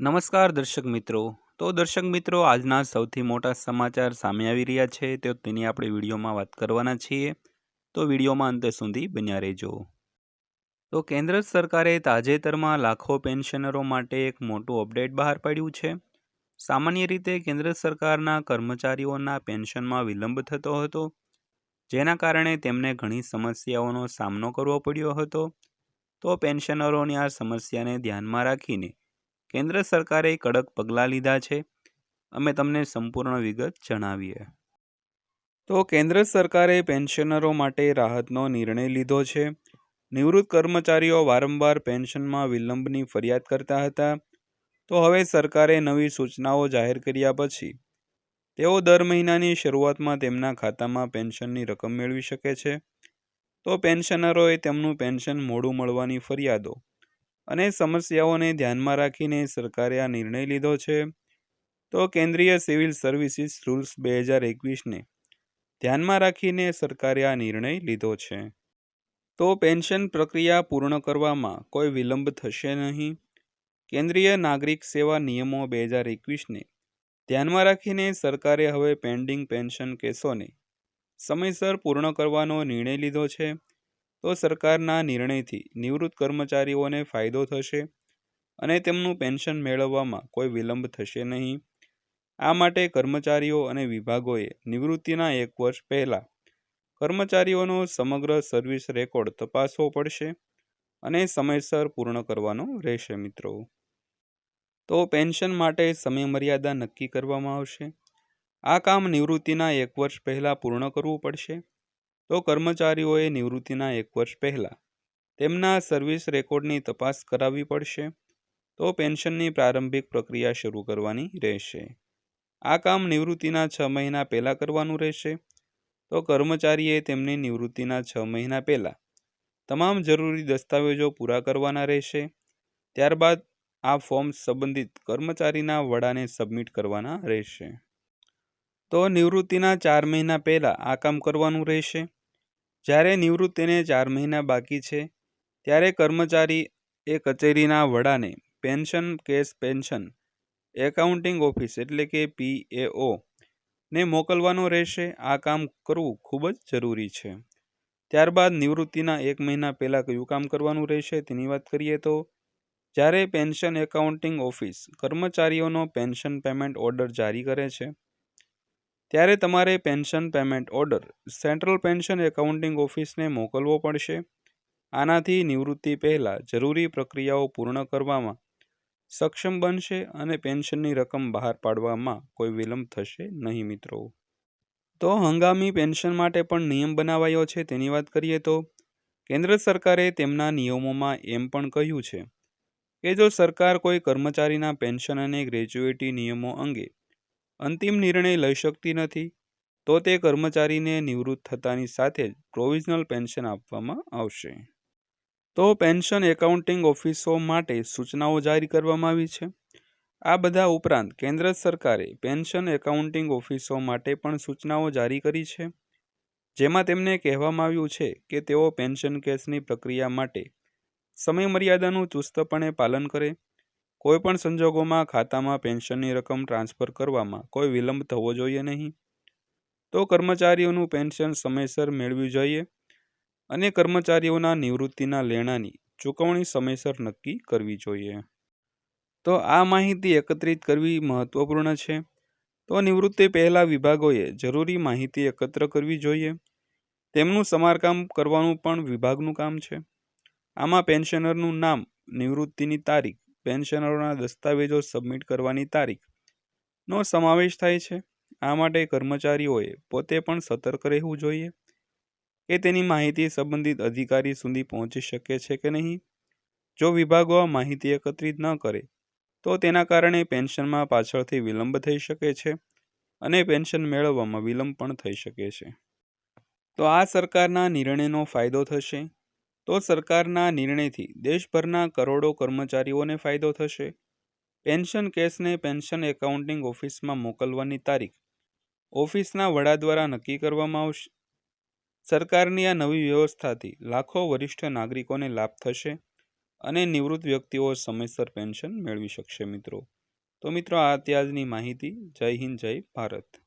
નમસ્કાર દર્શક મિત્રો. તો દર્શક મિત્રો, આજના સૌથી મોટા સમાચાર સામે આવી રહ્યા છે. તો તેની આપણે વિડીયોમાં વાત કરવાના છીએ. તો વિડીયોમાં અંતે સુધી બન્યા રહેજો. તો કેન્દ્ર સરકારે તાજેતરમાં લાખો પેન્શનરો માટે એક મોટું અપડેટ બહાર પાડ્યું છે. સામાન્ય રીતે કેન્દ્ર સરકારના કર્મચારીઓના પેન્શનમાં વિલંબ થતો હતો, જેના કારણે તેમને ઘણી સમસ્યાઓનો સામનો કરવો પડ્યો હતો. તો પેન્શનરોની આ સમસ્યાને ધ્યાનમાં રાખીને કેન્દ્ર સરકારે કડક પગલાં લીધા છે. અમે તમને સંપૂર્ણ વિગત જણાવીએ. તો કેન્દ્ર સરકારે પેન્શનરો માટે રાહતનો નિર્ણય લીધો છે. નિવૃત્ત કર્મચારીઓ વારંવાર પેન્શનમાં વિલંબની ફરિયાદ કરતા હતા. તો હવે સરકારે નવી સૂચનાઓ જાહેર કર્યા પછી, તેઓ દર મહિનાની શરૂઆતમાં તેમના ખાતામાં પેન્શનની રકમ મેળવી શકે છે. તો પેન્શનરોએ તેમનું પેન્શન મોડું મળવાની ફરિયાદો અને સમસ્યાઓને ધ્યાનમાં રાખીને સરકારે આ નિર્ણય લીધો છે. તો કેન્દ્રીય સિવિલ સર્વિસીસ રૂલ્સ બે હજાર એકવીસને ધ્યાનમાં રાખીને સરકારે આ નિર્ણય લીધો છે. તો પેન્શન પ્રક્રિયા પૂર્ણ કરવામાં કોઈ વિલંબ થશે નહીં. કેન્દ્રીય નાગરિક સેવા નિયમો બે હજાર એકવીસને ધ્યાનમાં રાખીને સરકારે હવે પેન્ડિંગ પેન્શન કેસોને સમયસર પૂર્ણ કરવાનો નિર્ણય લીધો છે. તો સરકારના નિર્ણયથી નિવૃત્ત કર્મચારીઓને ફાયદો થશે અને તેમનું પેન્શન મેળવવામાં કોઈ વિલંબ થશે નહીં. આ માટે કર્મચારીઓ અને વિભાગોએ નિવૃત્તિના એક વર્ષ પહેલાં કર્મચારીઓનો સમગ્ર સર્વિસ રેકોર્ડ તપાસવો પડશે અને સમયસર પૂર્ણ કરવાનો રહેશે મિત્રો. તો પેન્શન માટે સમયમર્યાદા નક્કી કરવામાં આવશે. આ કામ નિવૃત્તિના એક વર્ષ પહેલાં પૂર્ણ કરવું પડશે. તો કર્મચારીઓએ નિવૃત્તિના એક વર્ષ પહેલાં તેમના સર્વિસ રેકોર્ડની તપાસ કરાવવી પડશે તો પેન્શનની પ્રારંભિક પ્રક્રિયા શરૂ કરવાની રહેશે. આ કામ નિવૃત્તિના છ મહિના પહેલાં કરવાનું રહેશે. તો કર્મચારીએ તેમની નિવૃત્તિના છ મહિના પહેલાં તમામ જરૂરી દસ્તાવેજો પૂરા કરવાના રહેશે. ત્યારબાદ આ ફોર્મ સંબંધિત કર્મચારીના વડાને સબમિટ કરવાના રહેશે. તો નિવૃત્તિના ચાર મહિના પહેલાં આ કામ કરવાનું રહેશે. જ્યારે નિવૃત્તિને ચાર મહિના બાકી છે, ત્યારે કર્મચારી એ કચેરીના વડાને pension case pension, accounting office એટલે કે પીએઓ ને મોકલવાનો રહેશે. આ કામ કરવું ખૂબ જ જરૂરી છે. ત્યારબાદ નિવૃત્તિના એક મહિના પહેલાં કયું કામ કરવાનું રહેશે તેની વાત કરીએ તો, જ્યારે પેન્શન એકાઉન્ટિંગ ઓફિસ કર્મચારીઓનો પેન્શન પેમેન્ટ ઓર્ડર જારી કરે છે ત્યારે તમારે pension payment order central pension accounting ઓફિસને મોકલવો પડશે. આનાથી નિવૃત્તિ પહેલાં જરૂરી પ્રક્રિયાઓ પૂર્ણ કરવામાં સક્ષમ બનશે અને પેન્શનની રકમ બહાર પાડવામાં કોઈ વિલંબ થશે નહીં મિત્રો. તો હંગામી પેન્શન માટે પણ નિયમ બનાવાયો છે તેની વાત કરીએ તો કેન્દ્ર સરકારે તેમના નિયમોમાં એમ પણ કહ્યું છે કે જો સરકાર કોઈ કર્મચારીના પેન્શન અને ગ્રેજ્યુએટી નિયમો અંગે અંતિમ નિર્ણય લઈ શકતી નથી, તો તે કર્મચારીને નિવૃત્ત થતાની સાથે જ પ્રોવિઝનલ પેન્શન આપવામાં આવશે. તો પેન્શન એકાઉન્ટિંગ ઓફિસો માટે સૂચનાઓ જારી કરવામાં આવી છે. આ બધા ઉપરાંત કેન્દ્ર સરકારે પેન્શન એકાઉન્ટિંગ ઓફિસો માટે પણ સૂચનાઓ જારી કરી છે. જેમાં તેમને કહેવામાં આવ્યું છે કે તેઓ પેન્શન કેસની પ્રક્રિયા માટે સમયમર્યાદાનું ચુસ્તપણે પાલન કરે કોઈપણ સંજોગોમાં ખાતામાં પેન્શનની રકમ ટ્રાન્સફર કરવામાં કોઈ વિલંબ થવો જોઈએ નહીં. તો કર્મચારીઓનું પેન્શન સમયસર મેળવવું જોઈએ અને કર્મચારીઓના નિવૃત્તિના લેણાની ચૂકવણી સમયસર નક્કી કરવી જોઈએ. તો આ માહિતી એકત્રિત કરવી મહત્વપૂર્ણ છે. તો નિવૃત્તિ પહેલાં વિભાગોએ જરૂરી માહિતી એકત્ર કરવી જોઈએ. તેમનું સમારકામ કરવાનું પણ વિભાગનું કામ છે. આમાં પેન્શનરનું નામ, નિવૃત્તિની તારીખ પેન્શનરોના દસ્તાવેજો સબમિટ કરવાની તારીખનો સમાવેશ થાય છે. આ માટે કર્મચારીઓએ પોતે પણ સતર્ક રહેવું જોઈએ. કે તેની માહિતી સંબંધિત અધિકારી સુધી પહોંચી શકે છે કે નહીં? જો વિભાગો આ માહિતી એકત્રિત ન કરે, તો તેના કારણે પેન્શનમાં પાછળથી વિલંબ થઈ શકે છે અને પેન્શન મેળવવામાં વિલંબ પણ થઈ શકે છે. તો આ સરકારના નિર્ણયનો ફાયદો થશે? તો સરકારના નિર્ણયથી દેશભરના કરોડો કર્મચારીઓને ફાયદો થશે. પેન્શન કેસને પેન્શન એકાઉન્ટિંગ ઓફિસમાં મોકલવાની તારીખ ઓફિસના વડા દ્વારા નક્કી કરવામાં આવશે. સરકારની આ નવી વ્યવસ્થાથી લાખો વરિષ્ઠ નાગરિકોને લાભ થશે અને નિવૃત્ત વ્યક્તિઓ સમયસર પેન્શન મેળવી શકશે મિત્રો. તો મિત્રો, આ ત્યાજની માહિતી. જય હિન્દ, જય ભારત.